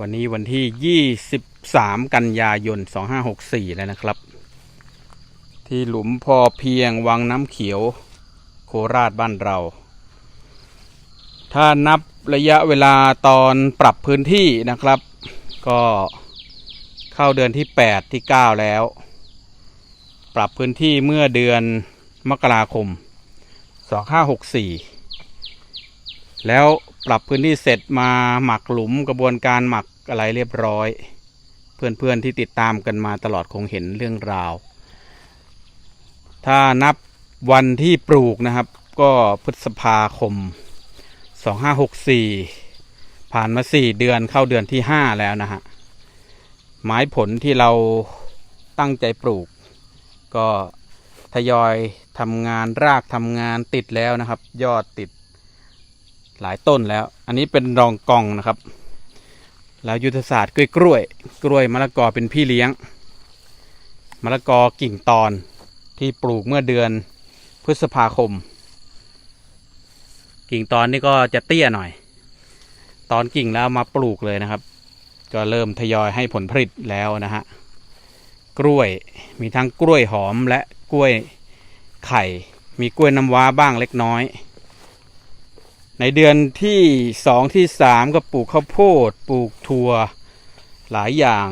วันนี้วันที่ 23 กันยายน 2564 แล้วนะครับ ที่หลุมพอเพียงวังน้ำเขียวโคราชบ้านเรา ถ้านับระยะเวลาตอนปรับพื้นที่นะครับ ก็เข้าเดือนที่ 8 ที่ 9 แล้ว ปรับพื้นที่เมื่อเดือนมกราคม 2564 แล้ว ปรับพื้นที่เสร็จมาหมักหลุมกระบวนการหมักอะไรเรียบร้อย เพื่อนๆที่ติดตามกันมาตลอดคงเห็นเรื่องราว ถ้านับวันที่ปลูกนะครับ ก็พฤษภาคม 2564 ผ่านมา4เดือนเข้าเดือนที่ 5 แล้วนะฮะไม้ผลที่เราตั้งใจปลูก ก็ทยอยทำงานรากทำงานติดแล้วนะครับ ยอดติด หลายต้นแล้ว อันนี้เป็นรองกองนะครับ แล้วยุทธศาสตร์กล้วยกล้วยกล้วยมะละกอเป็นพี่เลี้ยงมะละกอกิ่งตอนที่ปลูกเมื่อเดือนพฤษภาคม กิ่งตอนนี่ก็จะเตี้ยหน่อย ตอนกิ่งแล้วมาปลูกเลยนะครับ ก็เริ่มทยอยให้ผลผลิตแล้วนะฮะกล้วยมีทั้งกล้วยหอมและกล้วยไข่ มีกล้วยน้ำว้าบ้างเล็กน้อย ในเดือนที่สองที่สามก็ปลูกข้าวโพด ปลูกถั่วหลายอย่าง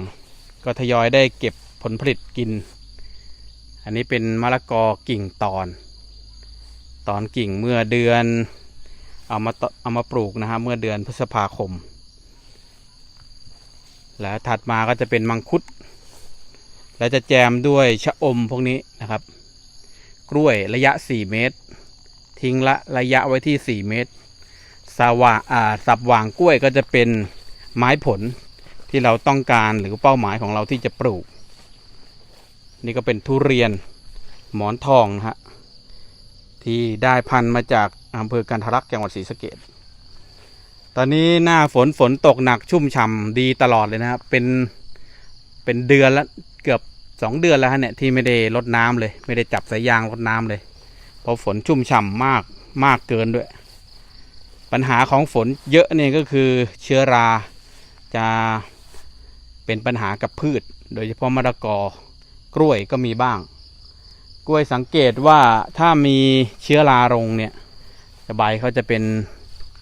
ก็ทยอยได้เก็บผลผลิตกิน อันนี้เป็นมะละกอกิ่งตอน ตอนกิ่งเมื่อเดือนเอามาเอามาปลูกนะฮะเมื่อเดือนพฤษภาคม แล้วถัดมาก็จะเป็นมังคุด แล้วจะแจมด้วยชะอมพวกนี้นะครับ กล้วยระยะ 4 เมตร ทิ้งละระยะไว้ที่ 4 เมตร สว่าอ่าสับหว่างกล้วยก็จะเป็นไม้ผลที่เราต้องการหรือเป้าหมายของเราที่จะปลูก นี่ก็เป็นทุเรียนหมอนทองนะฮะที่ได้พันธุ์มาจากอำเภอกันทรักจังหวัดศรีสะเกดตอนนี้หน้าฝนฝนตกหนักชุ่มฉ่ำดีตลอดเลยนะครับเป็นเป็นเดือนละเกือบสองเดือนแล้วฮะเนี่ยที่ไม่ได้รดน้ำเลย ไม่ได้จับสายยางรดน้ำเลย เพราะฝนชุ่มฉ่ำมากมากเกินด้วย ปัญหาของฝนเยอะเนี่ยก็คือเชื้อราจะเป็นปัญหากับพืช โดยเฉพาะมะละกอกล้วยก็มีบ้าง กล้วยสังเกตว่าถ้ามีเชื้อราลงเนี่ยใบเขาจะเป็น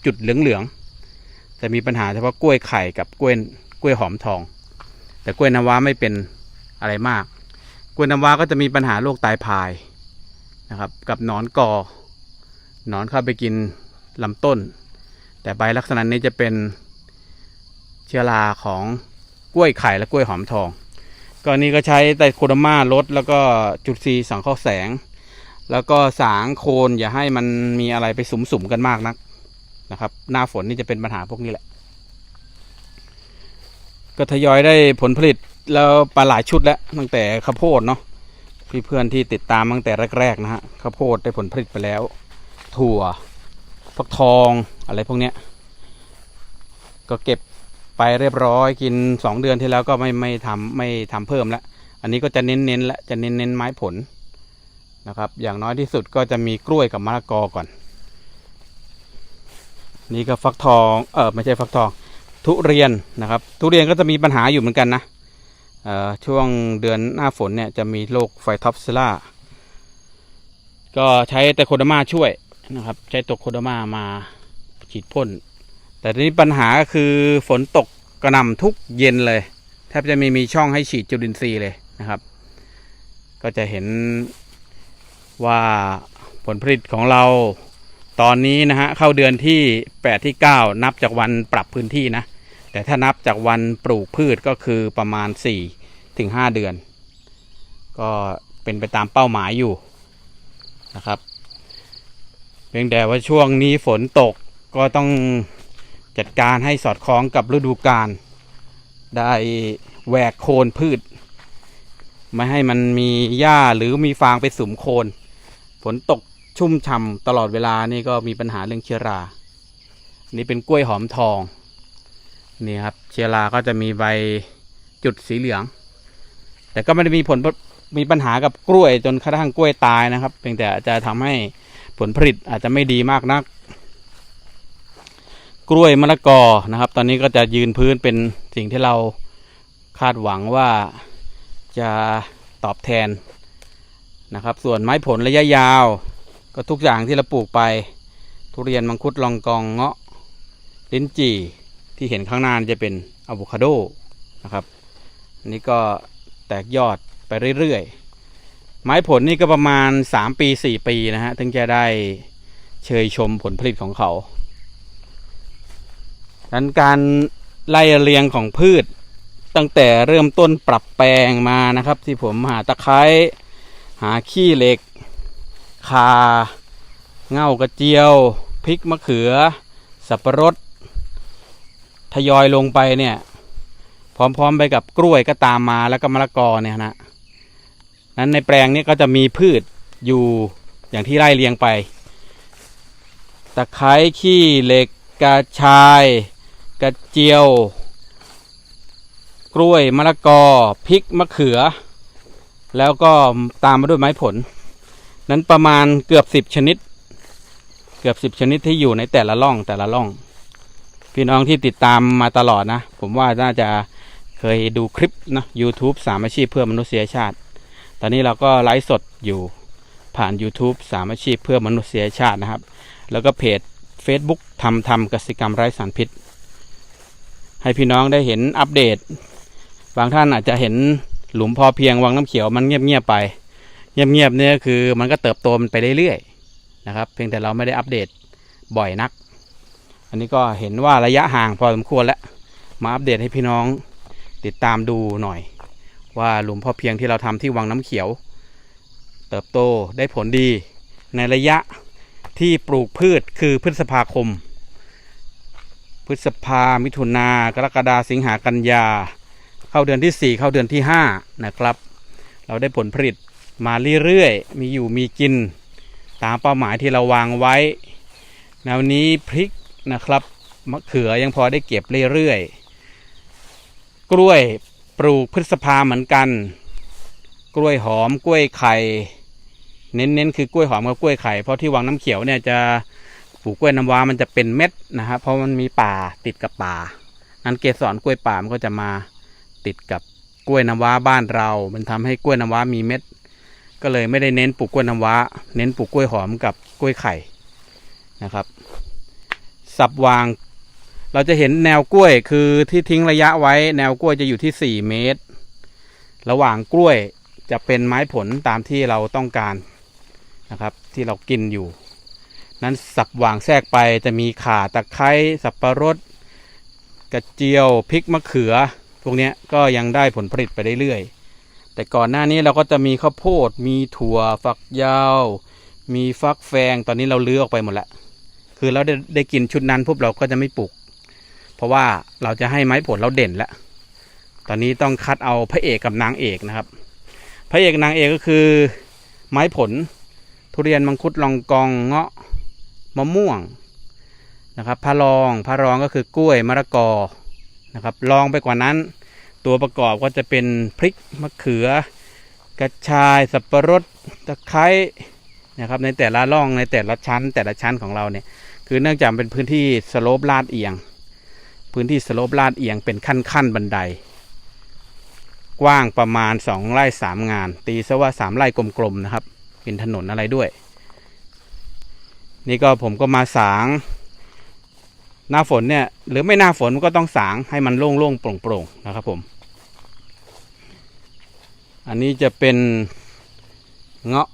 จุดเหลืองๆแต่มีปัญหาเฉพาะกล้วยไข่กับกล้วยกล้วยหอมทอง แต่กล้วยน้ำว้าไม่เป็นอะไรมาก กล้วยน้ำว้าก็จะมีปัญหาโรคตายพายนะครับ กับหนอนกอหนอนเข้าไปกิน ลำต้น แต่ใบลักษณะนี้จะเป็นเชื้อราของกล้วยไข่และกล้วยหอมทองก็นี่ก็ใช้ไตโคโดมาลดแล้วก็จุดซีสังเคราะห์แสง แล้วก็สางโคนอย่าให้มันมีอะไรไปสุมๆกันมากนักนะครับ หน้าฝนนี่จะเป็นปัญหาพวกนี้แหละ ก็ทยอยได้ผลผลิตแล้วปลาหลายชุดแล้วตั้งแต่ข้าวโพดเนาะพี่เพื่อนที่ติดตามตั้งแต่แรกๆนะฮะข้าวโพดได้ผลผลิตไปแล้ว ถั่ว ฟักทองอะไรพวกเนี้ย ก็เก็บไปเรียบร้อยกินสองเดือนที่แล้วก็ไม่ไม่ทำไม่ทำเพิ่มแล้วอันนี้ก็จะเน้นเน้นและจะเน้นเน้นไม้ผลนะครับ อย่างน้อยที่สุดก็จะมีกล้วยกับมะละกอก่อน นี่ก็ฟักทองเออไม่ใช่ฟักทอง ทุเรียนนะครับ ทุเรียนก็จะมีปัญหาอยู่เหมือนกันนะเอ่อช่วงเดือนหน้าฝนเนี่ยจะมีโรคไฟท็อปซิล่า ก็ใช้แต่โคดมาช่วย นะครับ ใช้ตัวโคโดมามาฉีดพ่น แต่ทีนี้ปัญหาก็คือฝนตกกระหน่ำทุกเย็นเลย แทบจะไม่มีช่องให้ฉีดจุลินทรีย์เลยนะครับ ก็จะเห็นว่าผลผลิตของเราตอนนี้นะฮะเข้าเดือนที่ 8 ที่ 9 นับจากวันปรับพื้นที่นะ แต่ถ้านับจากวันปลูกพืชก็คือประมาณ 4 ถึง 5 เดือน ก็เป็นไปตามเป้าหมายอยู่นะครับ เพียงแต่ว่าช่วงนี้ฝนตกก็ต้องจัดการให้สอดคล้องกับฤดูกาลได้แหวกโคนพืช ไม่ให้มันมีหญ้าหรือมีฟางไปสุมโคน ฝนตกชุ่มฉ่ำตลอดเวลานี่ก็มีปัญหาเรื่องเชื้อรา นี่เป็นกล้วยหอมทอง นี่ครับเชื้อราก็จะมีใบจุดสีเหลือง แต่ก็ไม่ได้มีผลมีปัญหากับกล้วยจนกระทั่งกล้วยตายนะครับ เพียงแต่จะทำให้ ผลผลิตอาจจะไม่ดีมากนัก กล้วยมะละกอนะครับ ตอนนี้ก็จะยืนพื้นเป็นสิ่งที่เราคาดหวังว่าจะตอบแทนนะครับ ส่วนไม้ผลระยะยาว ก็ทุกอย่างที่เราปลูกไป ทุเรียนมังคุดลองกองเงาะลิ้นจี่ที่เห็นข้างหน้านจะเป็นอะโวคาโดนะครับอันนี้ก็แตกยอดไปเรื่อยๆ ไม้ผลนี่ก็ประมาณ 3 ปี 4 ปีนะฮะ ถึงจะได้เชยชมผลผลิตของเขาดังนั้นการไล่เรียงของพืช ตั้งแต่เริ่มต้นปรับแปลงมานะครับ ที่ผมหาตะไคร้หาขี้เหล็กคาเง่ากระเจียว พริกมะเขือ สับปะรด ทยอยลงไปเนี่ย พร้อมๆไปกับกล้วยก็ตามมาแล้วก็มะละกอเนี่ยนะ นั้นในแปลงนี้ก็จะมีพืชอยู่อย่างที่ไล่เรียงไป ตะไคร้ขี้เหล็กกระชาย กระเจียว กล้วยมะละกอพริกมะเขือ แล้วก็ตามมาด้วยไม้ผล นั้นประมาณเกือบสิบชนิด เกือบสิบชนิดที่อยู่ในแต่ละร่องแต่ละร่อง พี่น้องที่ติดตามมาตลอดนะ ผมว่าน่าจะเคยดูคลิปนะ YouTube สามอาชีพเพื่อมนุษยชาติ ตอนนี้เราก็ไลฟ์สดอยู่ผ่าน YouTube สามอาชีพเพื่อมนุษยชาตินะครับ แล้วก็เพจ Facebook ทำทำกสิกรรมไร้สารพิษ ให้พี่น้องได้เห็นอัปเดต บางท่านอาจจะเห็นหลุมพอเพียงวังน้ำเขียวมันเงียบๆไป เงียบๆเนี่ยคือมันก็เติบโตมันไปเรื่อยๆนะครับ เพียงแต่เราไม่ได้อัปเดตบ่อยนัก อันนี้ก็เห็นว่าระยะห่างพอสมควรแล้ว มาอัปเดตให้พี่น้องติดตามดูหน่อย ว่าหลุมพ่อเพียงที่เราทำที่วังน้ำเขียว เติบโตได้ผลดีในระยะที่ปลูกพืชคือพฤษภาคม พฤษภามิถุนากรกฎาสิงหากันยา เข้าเดือนที่ 4 เข้าเดือนที่ 5 นะครับ เราได้ผลผลิตมาเรื่อยๆ มีอยู่มีกินตามเป้าหมายที่เราวางไว้แนวนี้พริกนะครับมะเขือยังพอได้เก็บเรื่อยๆ กล้วย ปลูกพฤษภาเหมือนกัน กล้วยหอมกล้วยไข่ เน้นๆคือกล้วยหอมกับกล้วยไข่เพราะที่วังน้ำเขียวเนี่ยจะปลูกกล้วยน้ำว้ามันจะเป็นเม็ดนะครับเพราะมันมีป่าติดกับป่านั้นเกสรกล้วยป่ามันก็จะมาติดกับกล้วยน้ำว้าบ้านเรา มันทำให้กล้วยน้ำว้ามีเม็ด ก็เลยไม่ได้เน้นปลูกกล้วยน้ำว้า เน้นปลูกกล้วยหอมกับกล้วยไข่นะครับ สับวาง เราจะเห็นแนวกล้วยคือที่ทิ้งระยะไว้แนวกล้วยจะอยู่ที่ 4 เมตร ระหว่างกล้วยจะเป็นไม้ผลตามที่เราต้องการนะครับ ที่เรากินอยู่ นั้นสับวางแทรกไปจะมีข่าตะไคร้สับปะรด กระเจียวพริกมะเขือ พวกนี้ก็ยังได้ผลผลิตไปเรื่อยๆแต่ก่อนหน้านี้เราก็จะมีข้าวโพด มีถั่วฝักยาว มีฟักแฟงตอนนี้เราเลือกออกไปหมดแล้วคือเราได้ได้กินชุดนั้นปุ๊บเราก็จะไม่ปลูก เพราะว่าเราจะให้ไม้ผลเราเด่นแล้ว ตอนนี้ต้องคัดเอาพระเอกกับนางเอกนะครับ พระเอกนางเอกก็คือ ไม้ผล ทุเรียนมังคุดลองกองเงาะมะม่วงนะครับพะรองพะรองก็คือกล้วยมะละกอนะครับรองไปกว่านั้น ตัวประกอบก็จะเป็นพริกมะเขือกระชายสับปะรดตะไคร้นะครับในแต่ละร่องในแต่ละชั้น แต่ละชั้นของเราเนี่ยคือเนื่องจากเป็นพื้นที่สโลปลาดเอียง พื้นที่สโลปลาดเอียงเป็นขั้นขั้นบันได กว้างประมาณสองไร่สามงาน ตีซะว่าสามไร่กลมๆนะครับ เป็นถนนอะไรด้วย นี่ก็ผมก็มาสาง หน้าฝนเนี่ย หรือไม่หน้าฝนก็ต้องสางให้มันโล่งๆโปร่งๆนะครับผม อันนี้จะเป็นเงาะ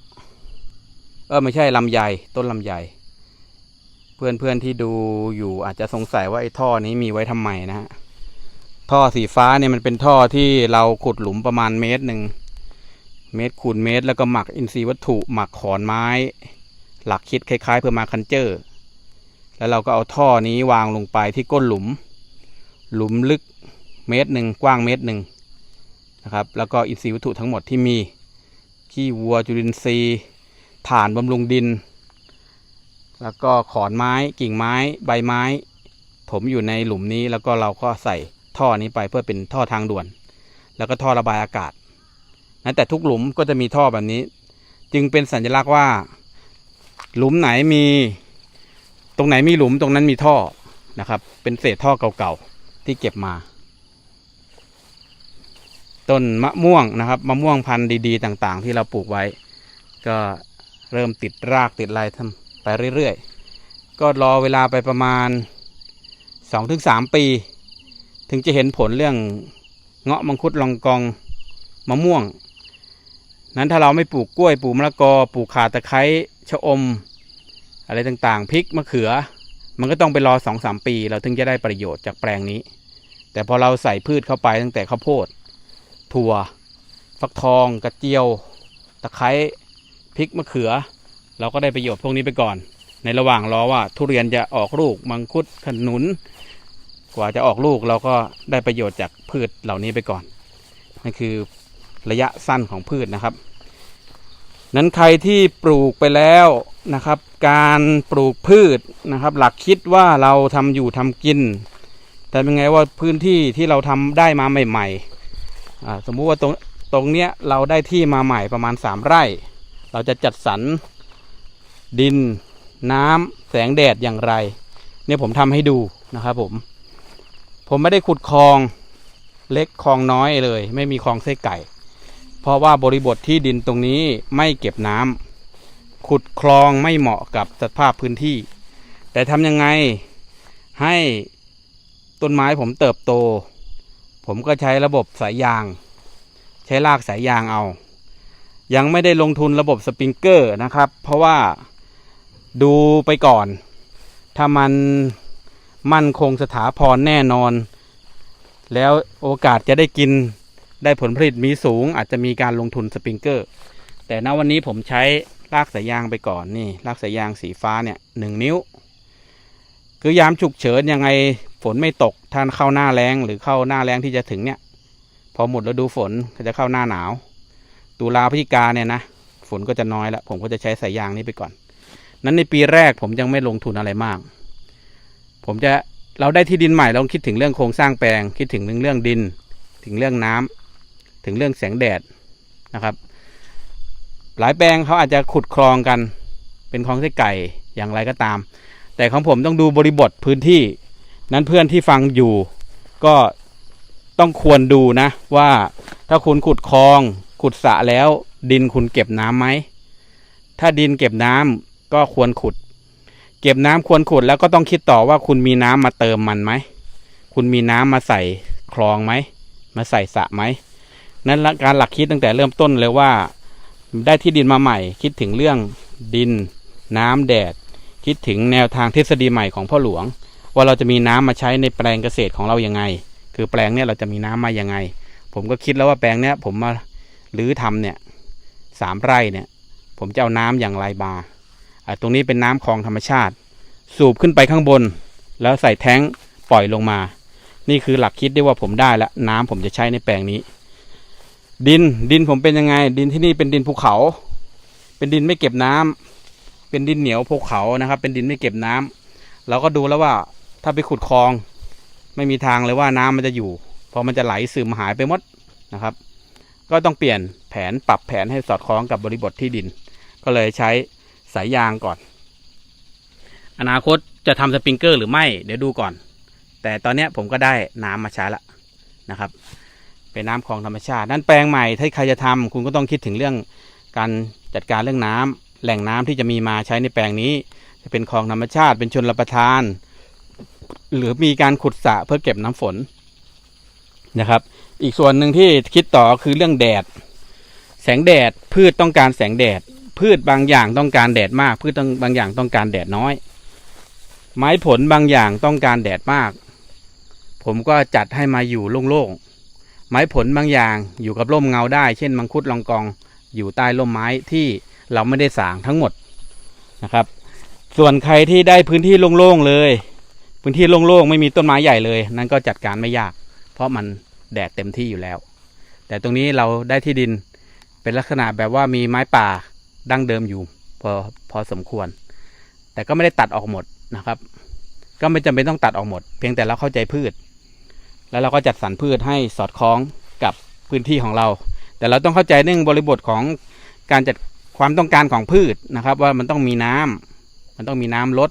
เออไม่ใช่ลำไยต้นลำไย เพื่อนเพื่อนที่ดูอยู่อาจจะสงสัยว่าไอ้ท่อนี้มีไว้ทำไมนะฮะท่อสีฟ้าเนี่ยมันเป็นท่อที่เราขุดหลุมประมาณเมตรหนึ่งเมตรคูณเมตร แล้วก็หมักอินทรีย์วัตถุหมักขอนไม้ หลักคิดคล้ายๆ เพื่อมาคันเจอร์แล้วเราก็เอาท่อนี้วางลงไปที่ก้นหลุม หลุมลึกเมตรหนึ่งกว้างเมตรหนึ่งนะครับแล้วก็อินทรีย์วัตถุทั้งหมดที่มีขี้วัวจุลินทรีย์ ถ่านบำรุงดิน แล้วก็ขอนไม้กิ่งไม้ใบไม้ ถมอยู่ในหลุมนี้ แล้วก็เราก็ใส่ท่อนี้ไปเพื่อเป็นท่อทางด่วน แล้วก็ท่อระบายอากาศนะแต่ทุกหลุมก็จะมีท่อแบบนี้ จึงเป็นสัญลักษณ์ว่า หลุมไหนมี ตรงไหนมีหลุมตรงนั้นมีท่อนะครับ เป็นเศษท่อเก่าๆที่เก็บมา ต้นมะม่วงนะครับมะม่วงพันธุ์ดีๆ ต่างๆ ที่เราปลูกไว้ ก็เริ่มติดรากติดลายทำ ไปเรื่อยๆ ก็รอเวลาไปประมาณ 2-3 ปี ถึงจะเห็นผลเรื่องเงาะมังคุดลองกองมะม่วง นั้นถ้าเราไม่ปลูกกล้วยปลูกมะละกอปลูกข่าตะไคร้ชะอม อะไรต่างๆพริกมะเขือ มันก็ต้องไปรอสองสามปี เราถึงจะได้ประโยชน์จากแปลงนี้ แต่พอเราใส่พืชเข้าไปตั้งแต่ข้าวโพด ถั่ว ฟักทอง กระเจียว ตะไคร้พริกมะเขือ เราก็ได้ประโยชน์พวกนี้ไปก่อน ในระหว่างรอว่าทุเรียนจะออกลูกมังคุดขนุน กว่าจะออกลูกเราก็ได้ประโยชน์จากพืชเหล่านี้ไปก่อนนั่นคือระยะสั้นของพืชนะครับ นั้นใครที่ปลูกไปแล้วนะครับ การปลูกพืชนะครับ หลักคิดว่าเราทำอยู่ทำกิน แต่เป็นไงว่าพื้นที่ที่เราทำได้มาใหม่ๆสมมุติว่าตรงตรงเนี้ยเราได้ที่มาใหม่ประมาณสามไร่ เราจะจัดสรร ดิน น้ำแสงแดดอย่างไร เนี่ยผมทำให้ดูนะครับผม ผมไม่ได้ขุดคลองเล็กคลองน้อยเลย ไม่มีคลองไส้ไก่ เพราะว่าบริบทที่ดินตรงนี้ไม่เก็บน้ำขุดคลองไม่เหมาะกับสภาพพื้นที่ แต่ทำยังไงให้ต้นไม้ผมเติบโต ผมก็ใช้ระบบสายยาง ใช้รากสายยางเอา ยังไม่ได้ลงทุนระบบสปริงเกอร์นะครับ เพราะว่า ดูไปก่อน ถ้ามันมั่นคงสถาพรแน่นอน แล้วโอกาสจะได้กินได้ผลผลิตมีสูง อาจจะมีการลงทุนสปริงเกอร์ แต่ณวันนี้ผมใช้รากสายยางไปก่อนนี่รากสายยางสีฟ้าเนี่ยหนึ่งนิ้ว คือยามฉุกเฉินยังไงฝนไม่ตกท่านเข้าหน้าแรงหรือเข้าหน้าแรงที่จะถึงเนี่ย พอหมดฤดูฝนก็จะเข้าหน้าหนาว ตุลาพฤศจิกาเนี่ยนะฝนก็จะน้อยแล้วผมก็จะใช้สายยางนี้ไปก่อน นั้นในปีแรกผมยังไม่ลงทุนอะไรมาก ผมจะเราได้ที่ดินใหม่เราคิดถึงเรื่องโครงสร้างแปลง คิดถึงเรื่องดิน ถึงเรื่องน้ำถึงเรื่องแสงแดดนะครับ หลายแปลงเขาอาจจะขุดคลองกัน เป็นคลองไส้ไก่อย่างไรก็ตาม แต่ของผมต้องดูบริบทพื้นที่ นั้นเพื่อนที่ฟังอยู่ ก็ต้องควรดูนะว่าถ้าคุณขุดคลอง ขุดสระแล้ว ดินคุณเก็บน้ำไหมถ้าดินเก็บน้ำ ก็ควรขุด เก็บน้ำควรขุดแล้วก็ต้องคิดต่อว่าคุณมีน้ำมาเติมมันไหม คุณมีน้ำมาใส่คลองไหม มาใส่สระไหม นั้นละการหลักคิดตั้งแต่เริ่มต้นเลยว่า ได้ที่ดินมาใหม่ คิดถึงเรื่องดิน น้ำแดด คิดถึงแนวทางทฤษฎีใหม่ของพ่อหลวง ว่าเราจะมีน้ำมาใช้ในแปลงเกษตรของเรายังไง คือแปลงเนี้ยเราจะมีน้ำมายังไง ผมก็คิดแล้วว่าแปลงเนี้ยผมมาหรือทำเนี่ยสามไร่เนี่ย ผมจะเอาน้ำอย่างไรบาอ่า ตรงนี้เป็นน้ำคลองธรรมชาติ สูบขึ้นไปข้างบน แล้วใส่แท้งปล่อยลงมา นี่คือหลักคิดได้ว่าผมได้แล้วน้ำผมจะใช้ในแปลงนี้ ดินดินผมเป็นยังไง ดินที่นี่เป็นดินภูเขา เป็นดินไม่เก็บน้ำเป็นดินเหนียวภูเขานะครับ เป็นดินไม่เก็บน้ำเราก็ดูแล้วว่าถ้าไปขุดคลอง ไม่มีทางเลยว่าน้ำมันจะอยู่พราะมันจะไหลซึมหายไปหมดนะครับ ก็ต้องเปลี่ยนแผนปรับแผนให้สอดคล้องกับบริบทที่ดิน ก็เลยใช้ สายยางก่อน อนาคตจะทำสปริงเกอร์หรือไม่ เดี๋ยวดูก่อน แต่ตอนเนี้ยผมก็ได้น้ำมาใช้ละนะครับ เป็นน้ำคลองธรรมชาตินั้นแปลงใหม่ถ้าใครจะทำคุณก็ต้องคิดถึงเรื่องการจัดการเรื่องน้ำแหล่งน้ำที่จะมีมาใช้ในแปลงนี้ จะเป็นคลองธรรมชาติเป็นชนรับประทาน หรือมีการขุดสระเพื่อเก็บน้ำฝนนะครับ อีกส่วนหนึ่งที่คิดต่อคือเรื่องแดด แสงแดดพืชต้องการแสงแดด พืชบางอย่างต้องการแดดมาก พืชต้องบางอย่างต้องการแดดน้อย ไม้ผลบางอย่างต้องการแดดมาก ผมก็จัดให้มาอยู่โล่งๆไม้ผลบางอย่างอยู่กับร่มเงาได้ เช่นมังคุดลองกองอยู่ใต้ร่มไม้ที่เราไม่ได้สางทั้งหมดนะครับ ส่วนใครที่ได้พื้นที่โล่งๆเลย พื้นที่โล่งๆไม่มีต้นไม้ใหญ่เลย นั่นก็จัดการไม่ยาก เพราะมันแดดเต็มที่อยู่แล้ว แต่ตรงนี้เราได้ที่ดินเป็นลักษณะแบบว่ามีไม้ป่า ดั้งเดิมอยู่พอพอสมควร แต่ก็ไม่ได้ตัดออกหมดนะครับ ก็ไม่จำเป็นต้องตัดออกหมด เพียงแต่เราเข้าใจพืช แล้วเราก็จัดสรรพืชให้สอดคล้องกับพื้นที่ของเรา แต่เราต้องเข้าใจเรื่องบริบทของการจัดความต้องการของพืชนะครับ ว่ามันต้องมีน้ำมันต้องมีน้ำลด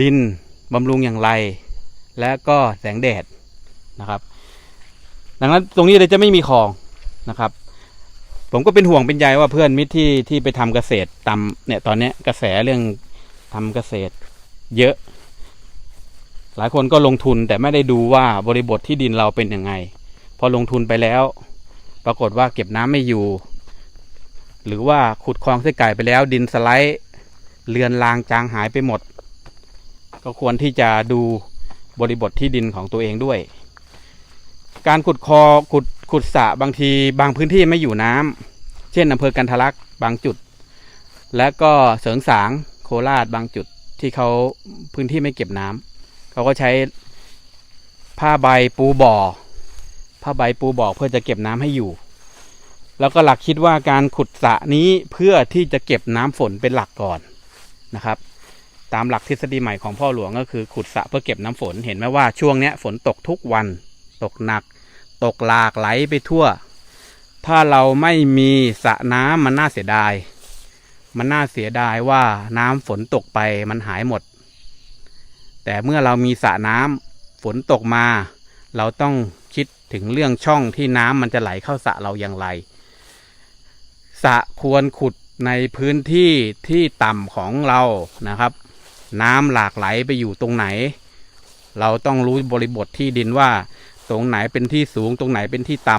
ดินบำรุงอย่างไร และก็แสงแดดนะครับ ดังนั้นตรงนี้เลยจะไม่มีคลองนะครับ ผมก็เป็นห่วงเป็นใยว่าเพื่อนมิตรที่ที่ไปทำเกษตรตามเนี่ยตอนเนี้ยกระแสเรื่องทำเกษตร เยอะ หลายคนก็ลงทุนแต่ไม่ได้ดูว่าบริบทที่ดินเราเป็นยังไง พอลงทุนไปแล้ว ปรากฏว่าเก็บน้ำไม่อยู่ หรือว่าขุดคลองไส้ไก่ไปแล้ว ดินสไลด์เลือนลางจางหายไปหมด ก็ควรที่จะดูบริบทที่ดินของตัวเองด้วย การขุดคอขุดขุดสระบางทีบางพื้นที่ไม่อยู่น้ำเช่นอำเภอกันทะลักบางจุด และก็เสริงสางโคราชบางจุดที่เขาพื้นที่ไม่เก็บน้ำเขาก็ใช้ผ้าใบปูบ่อผ้าใบปูบ่อเพื่อจะเก็บน้ำให้อยู่ แล้วก็หลักคิดว่าการขุดสระนี้เพื่อที่จะเก็บน้ำฝนเป็นหลักก่อนนะครับ ตามหลักทฤษฎีใหม่ของพ่อหลวงก็คือขุดสระเพื่อเก็บน้ำฝนเห็นไหมว่าช่วงเนี้ยฝนตกทุกวันตกหนัก ตกหลากไหลไปทั่ว ถ้าเราไม่มีสระน้ำมันน่าเสียดาย มันน่าเสียดายว่าน้ำฝนตกไปมันหายหมด แต่เมื่อเรามีสระน้ำฝนตกมา เราต้องคิดถึงเรื่องช่องที่น้ำมันจะไหลเข้าสระเราอย่างไรสระควรขุดในพื้นที่ที่ต่ำของเรานะครับ น้ำหลากไหลไปอยู่ตรงไหน เราต้องรู้บริบทที่ดินว่า ตรงไหนเป็นที่สูงตรงไหนเป็นที่ต่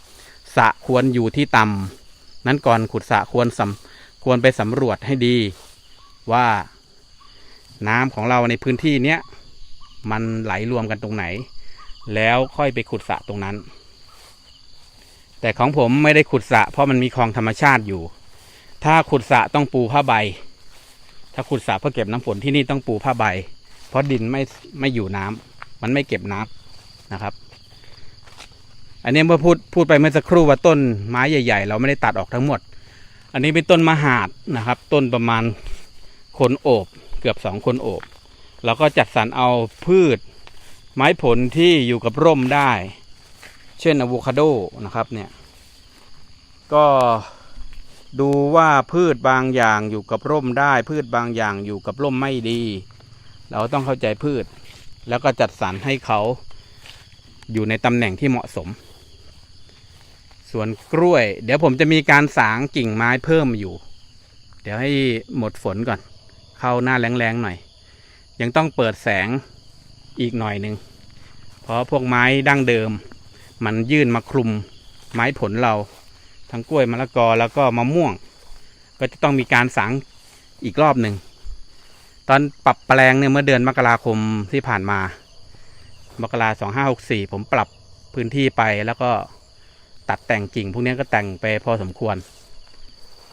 ำสะควรอยู่ที่ต่ำนั้นก่อนขุดสะควรสำควรไปสำรวจให้ดี ว่าน้ำของเราในพื้นที่เนี้ยมันไหลรวมกันตรงไหน แล้วค่อยไปขุดสะตรงนั้น แต่ของผมไม่ได้ขุดสะเพราะมันมีคลองธรรมชาติอยู่ ถ้าขุดสะต้องปูผ้าใบ ถ้าขุดสระเพื่อเก็บน้ำฝนที่นี่ต้องปูผ้าใบ เพราะดินไม่ไม่อยู่น้ำมันไม่เก็บน้ำนะครับ อันนี้เมื่อพูดพูดไปเมื่อสักครู่ว่าต้นไม้ใหญ่ ๆ เราไม่ได้ตัดออกทั้งหมด อันนี้เป็นต้นมหาดนะครับ ต้นประมาณคนโอบเกือบสองคนโอบเราก็จัดสรรเอาพืชไม้ผลที่อยู่กับร่มได้ เช่นอะโวคาโดนะครับเนี่ย ก็ดูว่าพืชบางอย่างอยู่กับร่มได้ พืชบางอย่างอยู่กับร่มไม่ดี เราต้องเข้าใจพืช แล้วก็จัดสรรให้เขาอยู่ในตำแหน่งที่เหมาะสม ส่วนกล้วย เดี๋ยวผมจะมีการสางกิ่งไม้เพิ่มอยู่ เดี๋ยวให้หมดฝนก่อน เข้าหน้าแรงๆหน่อย ยังต้องเปิดแสงอีกหน่อยหนึ่งเพราะพวกไม้ดั้งเดิม มันยื่นมาคลุมไม้ผลเรา ทั้งกล้วยมะละกอแล้วก็มะม่วง ก็จะต้องมีการสางอีกรอบหนึ่งตอนปรับแปลงเนี่ยเมื่อเดือนมกราคมที่ผ่านมามกราสองห้าหกสี่ผมปรับพื้นที่ไปแล้วก็ ตัดแต่งกิ่งพวกนี้ก็แต่งไปพอสมควร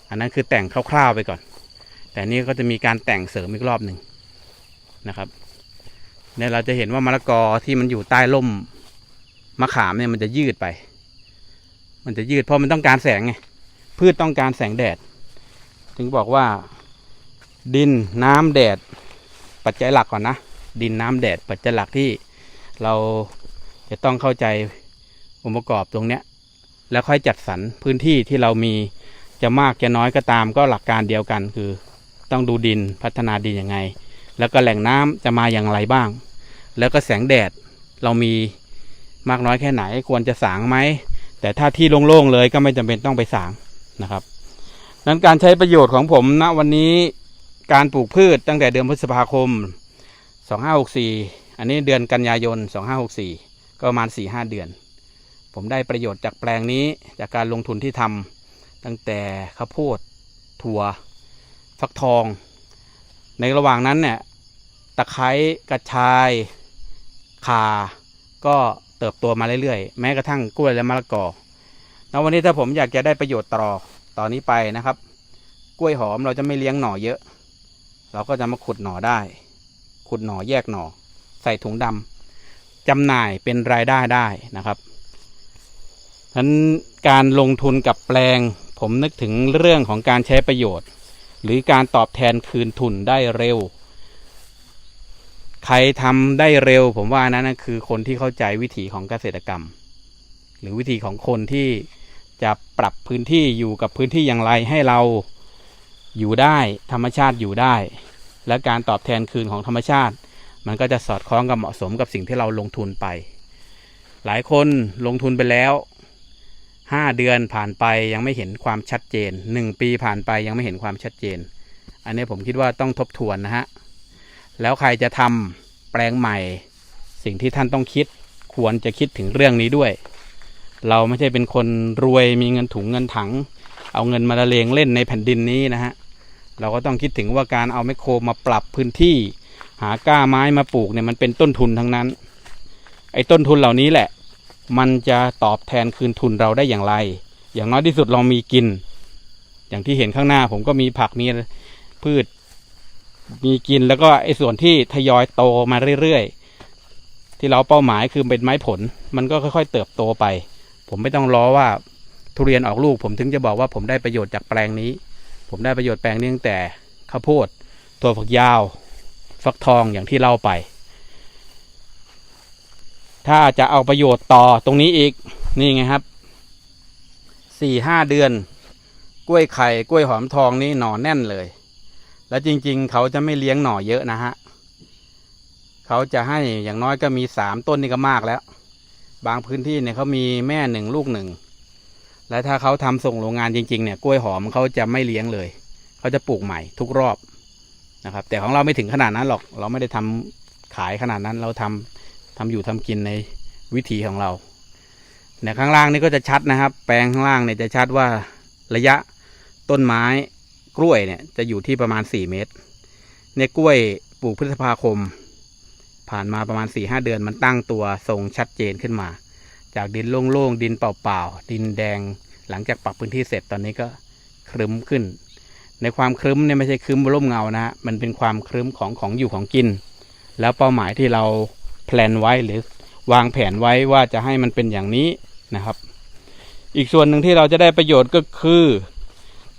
อันนั้นคือแต่งคร่าวๆไปก่อน แต่นี่ก็จะมีการแต่งเสริมอีกรอบหนึ่งนะครับเนี่ยเราจะเห็นว่ามะละกอที่มันอยู่ใต้ร่มมะขามเนี่ยมันจะยืดไป มันจะยืดเพราะมันต้องการแสงไงพืชต้องการแสงแดด ถึงบอกว่า ดินน้ำแดด ปัจจัยหลักก่อนนะ ดินน้ำแดดปัจจัยหลักที่เราจะต้องเข้าใจองค์ประกอบตรงเนี้ย แล้วค่อยจัดสรรพื้นที่ที่เรามีจะมากจะน้อยก็ตามก็หลักการเดียวกันคือ ต้องดูดินพัฒนาดินยังไง แล้วก็แหล่งน้ำจะมาอย่างไรบ้าง แล้วก็แสงแดดเรามีมากน้อยแค่ไหนควรจะสางไหมแต่ถ้าที่โล่งๆเลยก็ไม่จำเป็นต้องไปสางนะครับนั้นการใช้ประโยชน์ของผมณวันนี้การปลูกพืชตั้งแต่เดือนพฤษภาคม 2564 อันนี้เดือนกันยายน 2564 ก็ประมาณ 4-5 เดือน ผมได้ประโยชน์จากแปลงนี้จากการลงทุนที่ทำตั้งแต่ข้าวโพดถั่วฟักทอง ในระหว่างนั้นเนี่ยตะไคร้กระชายข่าก็เติบโตมาเรื่อยๆ แม้กระทั่งกล้วยและมะละกอแล้ววันนี้ถ้าผมอยากจะได้ประโยชน์ต่อตอนนี้ไปนะครับ กล้วยหอมเราจะไม่เลี้ยงหน่อเยอะ เราก็จะมาขุดหน่อได้ ขุดหน่อแยกหน่อ ใส่ถุงดำจำหน่ายเป็นรายได้ได้นะครับ นั้นการลงทุนกับแปลง ผมนึกถึงเรื่องของการใช้ประโยชน์ หรือการตอบแทนคืนทุนได้เร็ว ใครทำได้เร็ว ผมว่านั้นคือคนที่เข้าใจวิถีของเกษตรกรรม หรือวิธีของคนที่จะปรับพื้นที่อยู่กับพื้นที่อย่างไรให้เราอยู่ได้ธรรมชาติอยู่ได้ และการตอบแทนคืนของธรรมชาติ มันก็จะสอดคล้องกับเหมาะสมกับสิ่งที่เราลงทุนไป หลายคนลงทุนไปแล้ว ห้าเดือนผ่านไปยังไม่เห็นความชัดเจนหนึ่งปีผ่านไปยังไม่เห็นความชัดเจน อันนี้ผมคิดว่าต้องทบทวนนะฮะ แล้วใครจะทำแปลงใหม่ สิ่งที่ท่านต้องคิดควรจะคิดถึงเรื่องนี้ด้วย เราไม่ใช่เป็นคนรวยมีเงินถุงเงินถัง เอาเงินมาละเลงเล่นในแผ่นดินนี้นะฮะ เราก็ต้องคิดถึงว่าการเอาแมคโครมาปรับพื้นที่ หาก้าไม้มาปลูกเนี่ยมันเป็นต้นทุนทั้งนั้น ไอ้ต้นทุนเหล่านี้แหละ มันจะตอบแทนคืนทุนเราได้อย่างไร อย่างน้อยที่สุดเรามีกิน อย่างที่เห็นข้างหน้าผมก็มีผักมีพืช มีกินแล้วก็ไอ้ส่วนที่ทยอยโตมาเรื่อยๆ ที่เราเป้าหมายคือเป็นไม้ผล มันก็ค่อยๆ เติบโตไป ผมไม่ต้องรอว่าทุเรียนออกลูก ผมถึงจะบอกว่าผมได้ประโยชน์จากแปลงนี้ ผมได้ประโยชน์แปลงนี้ตั้งแต่ข้าวโพดตัวฝักยาว ฟักทองอย่างที่เล่าไป ถ้าจะเอาประโยชน์ต่อตรงนี้อีกนี่ไงครับสี่ห้าเดือน กล้วยไข่กล้วยหอมทองนี่หน่อแน่นเลย แล้วจริงๆ เขาจะไม่เลี้ยงหน่อเยอะนะฮะเขาจะให้อย่างน้อยก็มีสามต้นนี่ก็มากแล้ว บางพื้นที่เนี่ยเขามีแม่หนึ่งลูกหนึ่งและถ้าเขาทำส่งโรงงานจริงๆเนี่ยกล้วยหอมเขาจะไม่เลี้ยงเลย เขาจะปลูกใหม่ทุกรอบนะครับ แต่ของเราไม่ถึงขนาดนั้นหรอก เราไม่ได้ทำขายขนาดนั้นเราทำ ทำอยู่ทำกินในวิถีของเราเนี่ยข้างล่างนี่ก็จะชัดนะครับ แปลงข้างล่างเนี่ยจะชัดว่าระยะต้นไม้กล้วยเนี่ยจะอยู่ที่ประมาณสี่เมตร เนี่ยกล้วยปลูกพฤษภาคม ผ่านมาประมาณสี่ห้าเดือนมันตั้งตัวทรงชัดเจนขึ้นมา จากดินโล่งๆ ดินเปล่าๆ ดินแดง หลังจากปรับพื้นที่เสร็จตอนนี้ก็ครึ้มขึ้น ในความครึ้มเนี่ยไม่ใช่ครึ้มร่มเงานะฮะมันเป็นความครึ้มของของอยู่ของกิน แล้วเป้าหมายที่เรา แพลนไว้หรือวางแผนไว้ว่าจะให้มันเป็นอย่างนี้นะครับ อีกส่วนหนึ่งที่เราจะได้ประโยชน์ก็คือ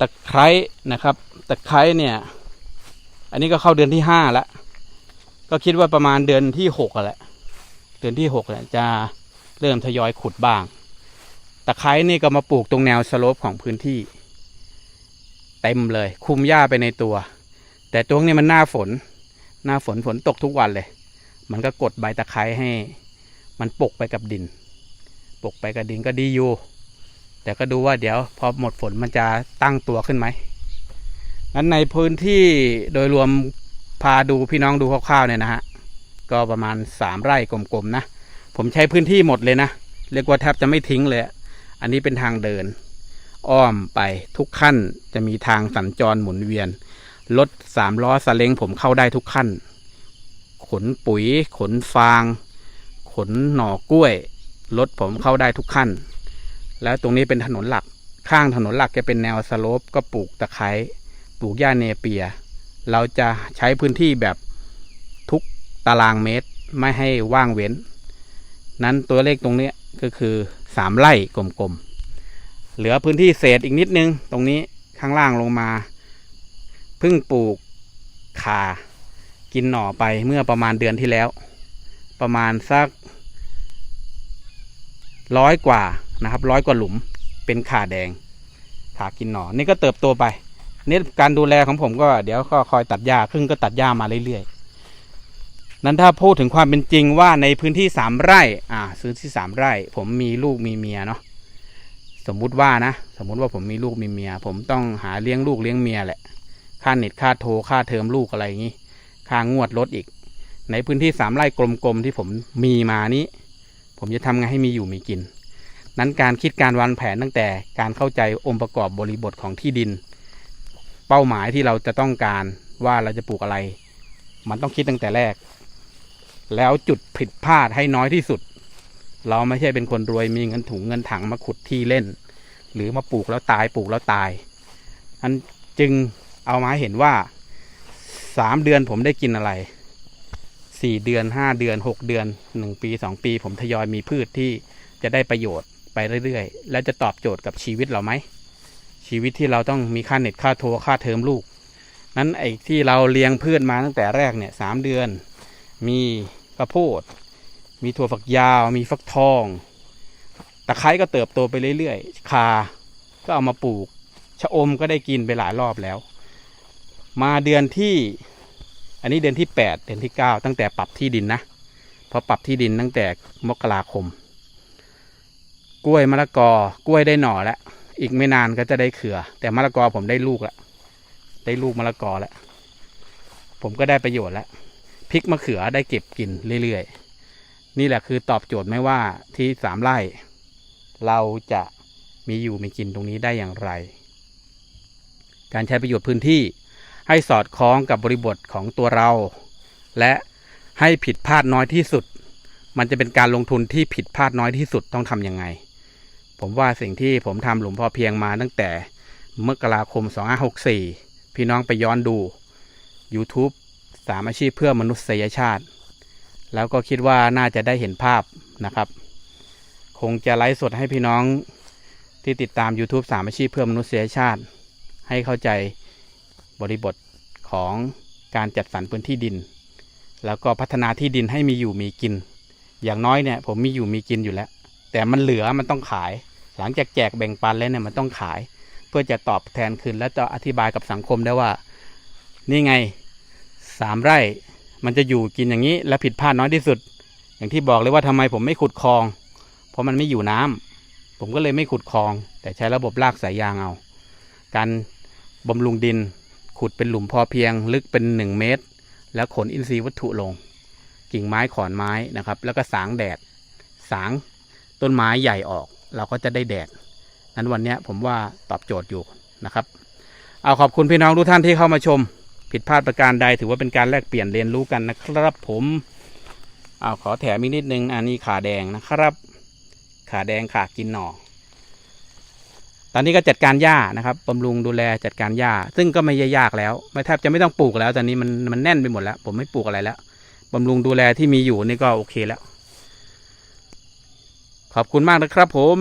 ตะไคร้นะครับ ตะไคร้เนี่ย อันนี้ก็เข้าเดือนที่ห้าแล้วก็คิดว่าประมาณเดือนที่หกอะแหละเดือนที่หกเนี่ยจะเริ่มทยอยขุดบ้าง ตะไคร้นี่ก็มาปลูกตรงแนวสโลปของพื้นที่ เต็มเลย คุมหญ้าไปในตัว แต่ตรงนี้มันหน้าฝน หน้าฝนฝนตกทุกวันเลย มันก็กดใบตะไคร้ให้ มันปกไปกับดิน ปกไปกับดินก็ดีอยู่ แต่ก็ดูว่าเดี๋ยวพอหมดฝนมันจะตั้งตัวขึ้นไหมงั้นในพื้นที่โดยรวมพาดูพี่น้องดูคร่าวๆเนี่ยนะฮะ ก็ประมาณสามไร่กลมๆนะ ผมใช้พื้นที่หมดเลยนะ เรียกว่าแทบจะไม่ทิ้งเลย อันนี้เป็นทางเดิน อ้อมไปทุกขั้นจะมีทางสัญจรหมุนเวียน รถสามล้อสเล้งผมเข้าได้ทุกขั้น ขนปุ๋ย ขนฟาง ขนหน่อกล้วย รถผมเข้าได้ทุกขั้น แล้วตรงนี้เป็นถนนหลัก ข้างถนนหลักจะเป็นแนวสโลปก็ปลูกตะไคร้ ปลูกหญ้าเนเปีย เราจะใช้พื้นที่แบบทุกตารางเมตรไม่ให้ว่างเว้น นั้นตัวเลขตรงนี้ก็คือสามไร่กลมๆ เหลือพื้นที่เศษอีกนิดนึง ตรงนี้ข้างล่างลงมา เพิ่งปลูกขา กินหน่อไปเมื่อประมาณเดือนที่แล้ว ประมาณสักร้อยกว่านะครับร้อยกว่าหลุมเป็นขาแดงขากินหน่อนี่ก็เติบโตไปนี่การดูแลของผมก็เดี๋ยวก็คอยตัดหญ้าครึ่งก็ตัดหญ้ามาเรื่อยๆ นั้นถ้าพูดถึงความเป็นจริงว่าในพื้นที่สามไร่อ่าซื้อที่สามไร่ ผมมีลูกมีเมียเนาะสมมุติว่านะ สมมุติว่าผมมีลูกมีเมีย ผมต้องหาเลี้ยงลูกเลี้ยงเมียแหละค่าเน็ตค่าโทรค่าเทอมลูกอะไรอย่างนี้ ค่างวดรถอีก ในพื้นที่สามไร่กลมๆที่ผมมีมานี้ ผมจะทำไงให้มีอยู่มีกิน นั้นการคิดการวางแผนตั้งแต่การเข้าใจองค์ประกอบบริบทของที่ดิน เป้าหมายที่เราจะต้องการว่าเราจะปลูกอะไร มันต้องคิดตั้งแต่แรก แล้วจุดผิดพลาดให้น้อยที่สุด เราไม่ใช่เป็นคนรวยมีเงินถุงเงินถังมาขุดที่เล่น หรือมาปลูกแล้วตายปลูกแล้วตายอันจึงเอามาให้เห็นว่า สามเดือนผมได้กินอะไรสี่เดือนห้าเดือนหกเดือนหนึ่งปีสองปี ผมทยอยมีพืชที่จะได้ประโยชน์ไปเรื่อยๆ และจะตอบโจทย์กับชีวิตเราไหม ชีวิตที่เราต้องมีค่าเน็ตค่าโทรค่าเทอมลูก นั้นไอ้ที่เราเลี้ยงพืชมาตั้งแต่แรกเนี่ยสามเดือน มีข้าวโพด มีถั่วฝักยาว มีฟักทองตะไคร้ก็เติบโตไปเรื่อยๆคาก็เอามาปลูกชะอมก็ได้กินไปหลายรอบแล้ว มาเดือนที่ อันนี้เดือนที่แปดเดือนที่เก้าตั้งแต่ปรับที่ดินนะเพราะปรับที่ดินตั้งแต่มกราคม กล้วยมะละกอกล้วยได้หน่อแล้วอีกไม่นานก็จะได้เขือ แต่มะละกอผมได้ลูกแล้วได้ลูกมะละกอแล้วผมก็ได้ประโยชน์แล้วพริกมะเขือได้เก็บกินเรื่อยๆ นี่แหละคือตอบโจทย์ไม่ว่าที่สามไร่ เราจะมีอยู่มีกินตรงนี้ได้อย่างไร การใช้ประโยชน์พื้นที่ ให้สอดคล้องกับบริบทของตัวเรา และให้ผิดพลาดน้อยที่สุด มันจะเป็นการลงทุนที่ผิดพลาดน้อยที่สุดต้องทำยังไง ผมว่าสิ่งที่ผมทำหลุมพอเพียงมาตั้งแต่มกราคม 2564 พี่น้องไปย้อนดู YouTube สามอาชีพเพื่อมนุษยชาติ แล้วก็คิดว่าน่าจะได้เห็นภาพนะครับ คงจะไลฟ์สดให้พี่น้องที่ติดตาม YouTube สามอาชีพเพื่อมนุษยชาติ ให้เข้าใจ บริบทของการจัดสรรพื้นที่ดิน แล้วก็พัฒนาที่ดินให้มีอยู่มีกิน อย่างน้อยเนี่ยผมมีอยู่มีกินอยู่แล้ว แต่มันเหลือมันต้องขาย หลังจากแจกแบ่งปันแล้วเนี่ยมันต้องขาย เพื่อจะตอบแทนคืนและจะอธิบายกับสังคมได้ว่า นี่ไงสามไร่มันจะอยู่กินอย่างนี้และผิดพลาดน้อยที่สุด อย่างที่บอกเลยว่าทำไมผมไม่ขุดคลอง เพราะมันไม่อยู่น้ำผมก็เลยไม่ขุดคลอง แต่ใช้ระบบลากสายยางเอา การบำรุงดิน ขุดเป็นหลุมพอเพียงลึกเป็นหนึ่งเมตร แล้วขนอินทรีย์วัตถุลง กิ่งไม้ขอนไม้นะครับ แล้วก็สางแดด สางต้นไม้ใหญ่ออก เราก็จะได้แดด นั้นวันนี้ผมว่าตอบโจทย์อยู่นะครับ เอาขอบคุณพี่น้องทุกท่านที่เข้ามาชม ผิดพลาดประการใดถือว่าเป็นการแลกเปลี่ยนเรียนรู้กันนะครับผมเอาขอแถมอีกนิดนึงอันนี้ขาแดงนะครับ ขาแดงขากินหน่อ ตอนนี้ก็จัดการหญ้านะครับบำรุงดูแลจัดการหญ้า ซึ่งก็ไม่ยากแล้ว ไม่แทบจะไม่ต้องปลูกแล้ว ตอนนี้มันมันแน่นไปหมดแล้ว ผมไม่ปลูกอะไรแล้วบำรุงดูแลที่มีอยู่นี่ก็โอเคแล้ว ขอบคุณมากนะครับผม